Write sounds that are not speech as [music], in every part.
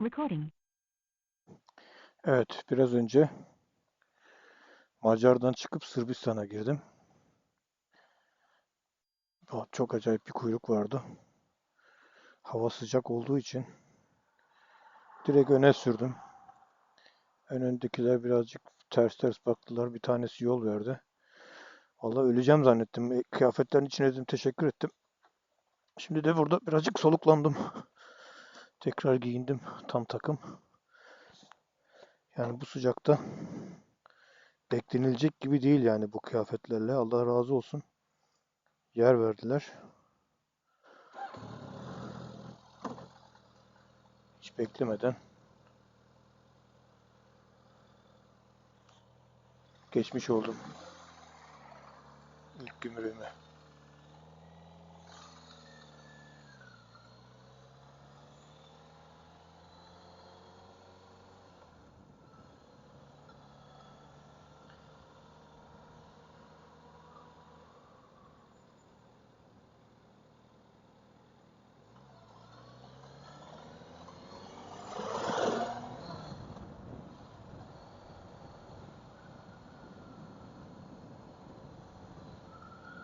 Recording. Evet, biraz önce Macar'dan çıkıp Sırbistan'a girdim. Aa, Çok acayip bir kuyruk vardı. Hava sıcak olduğu için direkt öne sürdüm. Ön öndekiler birazcık ters ters baktılar. Bir tanesi yol verdi. Vallahi öleceğim zannettim. E, Kıyafetlerin içine dedim teşekkür ettim. Şimdi de burada birazcık soluklandım. [laughs] Tekrar giyindim tam takım. Yani bu sıcakta beklenilecek gibi değil yani bu kıyafetlerle. Allah razı olsun. Yer verdiler. Hiç beklemeden geçmiş oldum. İlk gümrüğüme.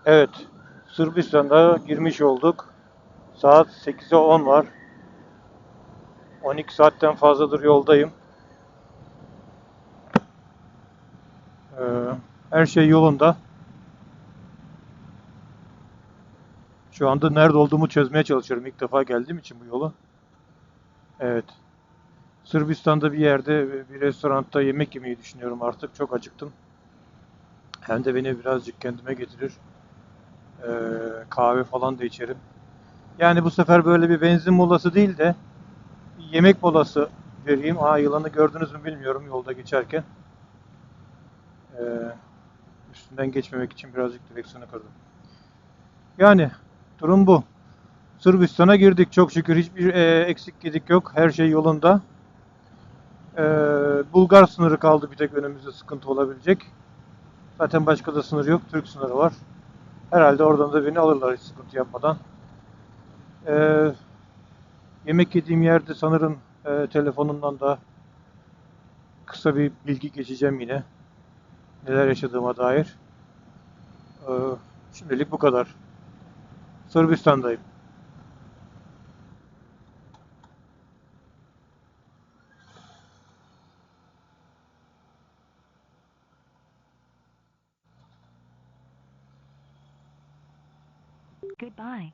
Evet, Sırbistan'a girmiş olduk. Saat 8'e 10 var. 12 saatten fazladır yoldayım. Ee, her şey yolunda. Şu anda nerede olduğumu çözmeye çalışıyorum. İlk defa geldiğim için bu yola. Evet. Sırbistan'da bir yerde bir restoranda yemek yemeyi düşünüyorum artık. Çok acıktım. Hem de beni birazcık kendime getirir. Ee, kahve falan da içerim. Yani bu sefer böyle bir benzin molası değil de yemek molası vereyim. Aa yılanı gördünüz mü bilmiyorum yolda geçerken. Ee, üstünden geçmemek için birazcık direksiyonu kırdım. Yani durum bu. Sırbistan'a girdik çok şükür. Hiçbir e, eksik gedik yok. Her şey yolunda. Ee, Bulgar sınırı kaldı bir tek önümüzde sıkıntı olabilecek. Zaten başka da sınır yok. Türk sınırı var. Herhalde oradan da beni alırlar hiç sıkıntı yapmadan. Ee, yemek yediğim yerde sanırım e, telefonumdan da kısa bir bilgi geçeceğim yine. Neler yaşadığıma dair. Ee, şimdilik bu kadar. Sırbistan'dayım. Goodbye.